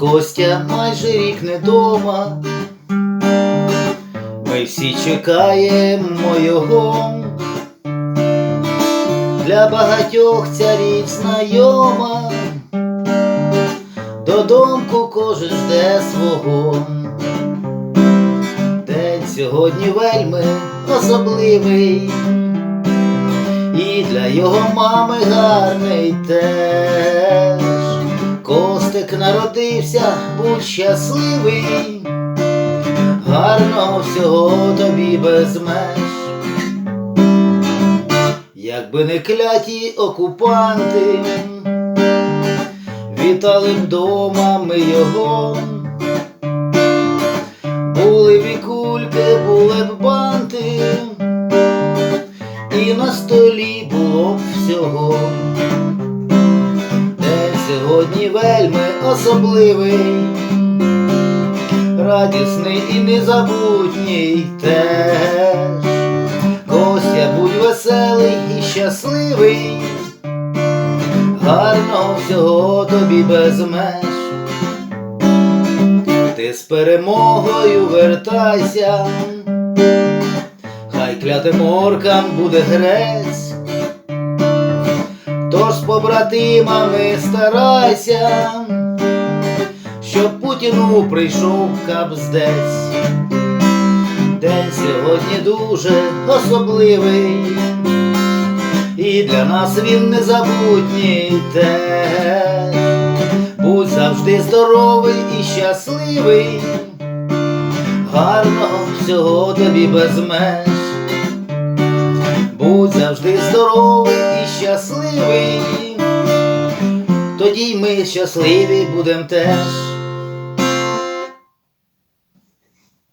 Костя майже рік не дома. Ми всі чекаємо його. Для багатьох ця річ знайома. Додомку кожен жде свого. День сьогодні вельми особливий. І для його мами гарний теж. Народився, будь щасливий, гарного всього тобі без меж. Якби не кляті окупанти, вітали б дома ми його. Були б і кульки, були б банти, і на столі було б всього. Сьогодні вельми особливий, радісний і незабутній теж. Костя, будь веселий і щасливий, гарного всього тобі без меж. Ти з перемогою вертайся, хай клятим оркам буде грець. Тож з побратимами старайся, щоб Путіну прийшов капздець. День сьогодні дуже особливий, і для нас він незабутній теж. Будь завжди здоровий і щасливий, гарного всього тобі без меж. Будь завжди здоровий щасливий, тоді й ми щасливі будем теж.